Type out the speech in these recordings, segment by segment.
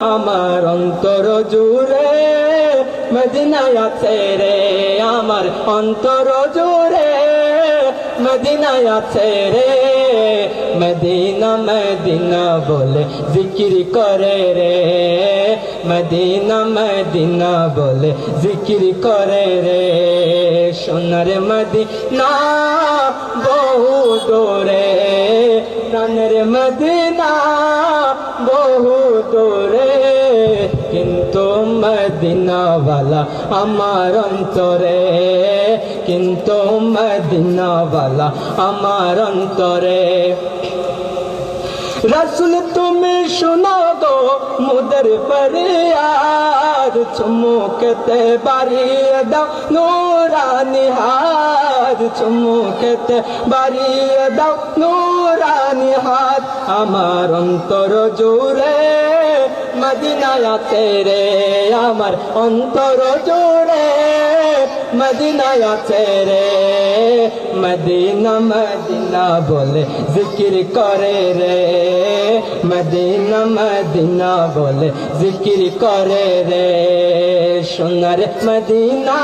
আমার অন্তর জুড়ে মদিনায় আছে রে, আমার অন্তর জুড়ে মদিনায় আছে রে। মদিনা মদিনা বলে জিকির করে রে। মদিনা মদিনা বলে জিকির করে রে। সোনার মদিনা বহু দূরে প্রাণের মদিনা বহু দূরে কিন্তু মদিনাওয়ালা আমার অন্তরে, কিন্তু মদিনাওয়ালা আমার অন্তরে। রসুল তুমি শুনো গো মুদের ফরিয়াদ, চুমুকতে বাড়িয়ে দাও নুরানি হাত, চুমুকতে বাড়িয়ে দাও নুরানি হাত আমার অন্তর জুড়ে মদিনায়াতে রে আমার অন্তর জুড়ে মদিনায়াতে রে, মদিনা মদিনা বলে জিকির করে রে, মদিনা মদিনা বলে জিকির করে রে। সোনার মদিনা,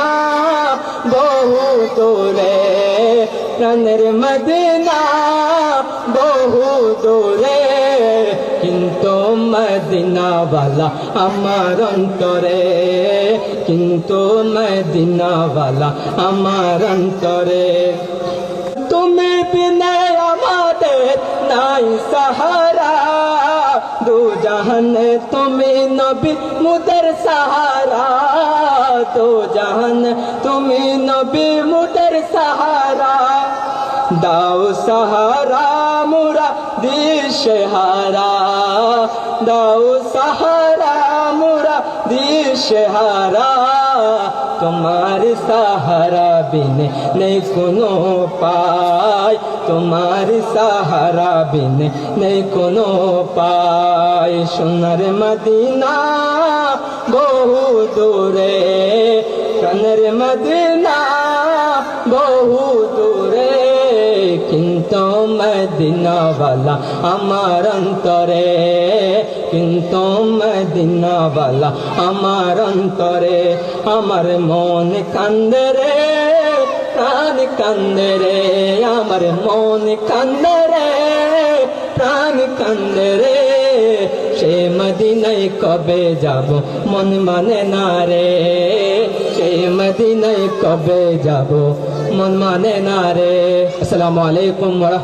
বহু দূরে, প্রাণের মদিনা, বহু দূরে। কিন্তু মদিনাওয়ালা আমার অন্তরে, কিন্তু মদিনাওয়ালা আমার অন্তরে। তুমি বিনে আমাদের নাই সাহারা দু জাহানে তুমি নবী মুদের সাহারা। দু জাহান তুমি নবী মুদের সাহারা। দাও সাহারা মুরা দিশে হারা দাও সাহারা মুরা দিশে হারা তোমার সাহারা বিনে নেই কোনো পায় তোমার সাহারা বিনে নেই কোনো পায় সোনার মদিনা বহু দূরে সোনার মদিনা বহু দূরে। কিন্তু মদিনাওয়ালা আমার অন্তরে কিন্তু মদিনাওয়ালা আমার অন্তরে, আমার মন কান্দে রে, প্রাণ কান্দে রে, আমার মন কান্দে রে, প্রাণ কান্দে রে। সে মদিনায় কবে যাব, মন মানে না রে। সে মদিনায় কবে যাব, মন মানে না রে। আসসালামু আলাইকুম ওয়া